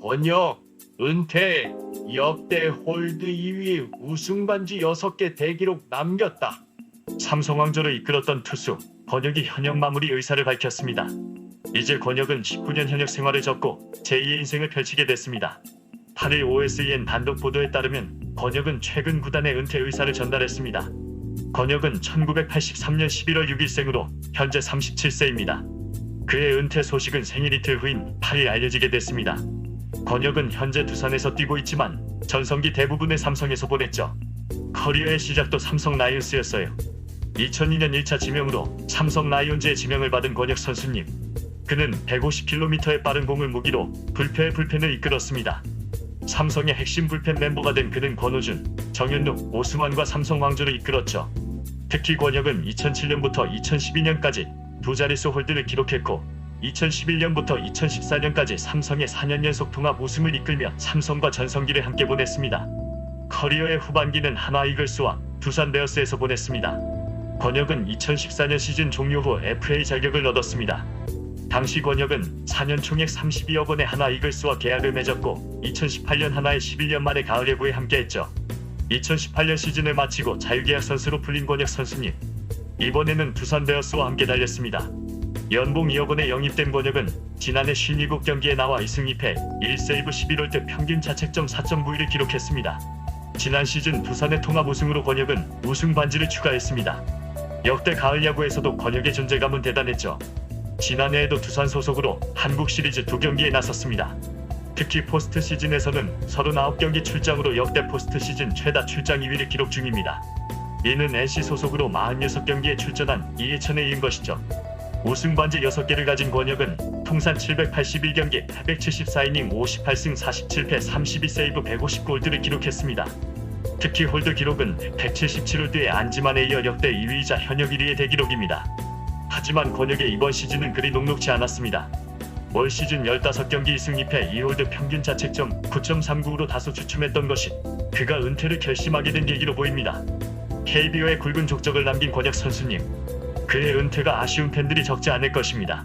권혁, 은퇴, 역대 홀드 2위 우승 반지 6개 대기록 남겼다. 삼성 왕조를 이끌었던 투수 권혁이 현역 마무리 의사를 밝혔습니다. 이제 권혁은 19년 현역 생활을 접고 제2의 인생을 펼치게 됐습니다. 8일 OSEN 단독 보도에 따르면 권혁은 최근 구단의 은퇴 의사를 전달했습니다. 권혁은 1983년 11월 6일생으로 현재 37세입니다. 그의 은퇴 소식은 생일 이틀 후인 8일 알려지게 됐습니다. 권혁은 현재 두산에서 뛰고 있지만 전성기 대부분의 삼성에서 보냈죠. 커리어의 시작도 삼성 라이온스였어요. 2002년 1차 지명으로 삼성 라이온즈의 지명을 받은 권혁 선수님. 그는 150km의 빠른 공을 무기로 불패의 불펜을 이끌었습니다. 삼성의 핵심 불펜 멤버가 된 그는 권호준, 정현욱, 오승환과 삼성 왕조를 이끌었죠. 특히 권혁은 2007년부터 2012년까지 두 자릿수 홀드를 기록했고 2011년부터 2014년까지 삼성의 4년 연속 통합 우승을 이끌며 삼성과 전성기를 함께 보냈습니다. 커리어의 후반기는 하나 이글스와 두산 베어스에서 보냈습니다. 권혁은 2014년 시즌 종료 후 FA 자격을 얻었습니다. 당시 권혁은 4년 총액 32억 원의 하나 이글스와 계약을 맺었고 2018년 하나의 11년 만에 가을 야구에 함께했죠. 2018년 시즌을 마치고 자유계약 선수로 풀린 권혁 선수님. 이번에는 두산 베어스와 함께 달렸습니다. 연봉 2억 원에 영입된 권혁은 지난해 57경기에 나와 2승 2패, 1세이브 11홀드 평균 자책점 4.91을 기록했습니다. 지난 시즌 두산의 통합 우승으로 권혁은 우승 반지를 추가했습니다. 역대 가을 야구에서도 권혁의 존재감은 대단했죠. 지난해에도 두산 소속으로 한국 시리즈 두 경기에 나섰습니다. 특히 포스트 시즌에서는 39경기 출장으로 역대 포스트 시즌 최다 출장 2위를 기록 중입니다. 이는 NC 소속으로 46경기에 출전한 이해천에 이은 것이죠. 우승 반지 6개를 가진 권혁은 통산 781경기 874이닝 58승 47패 32세이브 159홀드를 기록했습니다. 특히 홀드 기록은 177홀드의 안지만에 이어 역대 2위이자 현역 1위의 대기록입니다. 하지만 권혁의 이번 시즌은 그리 녹록지 않았습니다. 올 시즌 15경기 2승 2패 2홀드 평균 자책점 9.39로 다소 주춤했던 것이 그가 은퇴를 결심하게 된 계기로 보입니다. KBO에 굵은 족적을 남긴 권혁 선수님. 그의 은퇴가 아쉬운 팬들이 적지 않을 것입니다.